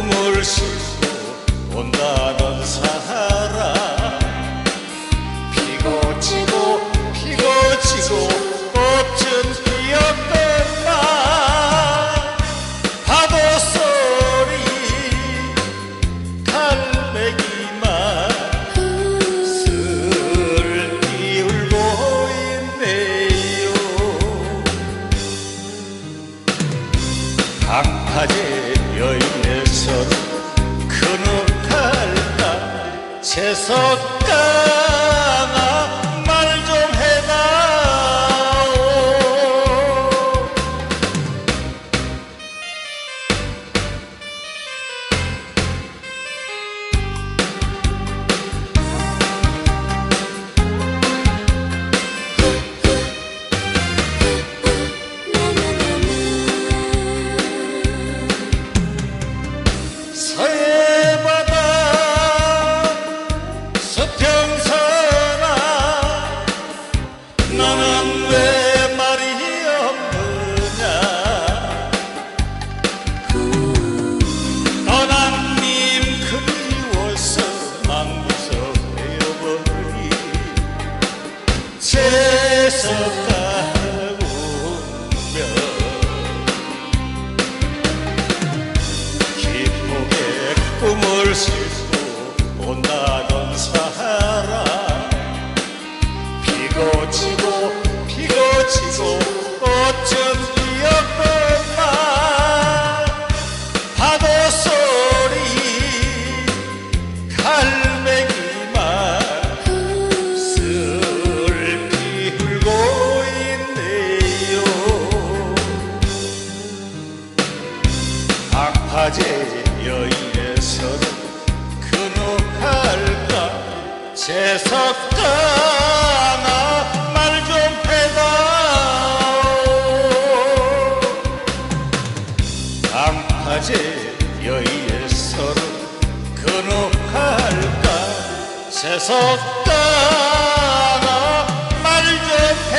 꿈을 싣고 온다던 사람 피고 지고 피고 지고 꽃은 피었건만 파도 소리 갈매기만 슬피 울고 있네요. 강파제 여인에서 그누갈까 채석강 꿈을 싣고 온다던 사람. 피고 지고 피고 지고 화제 여인에서는 근호할까? 재석가나 말 좀 해다 암파제 여인에서는 근호할까? 재석가나 말 좀 해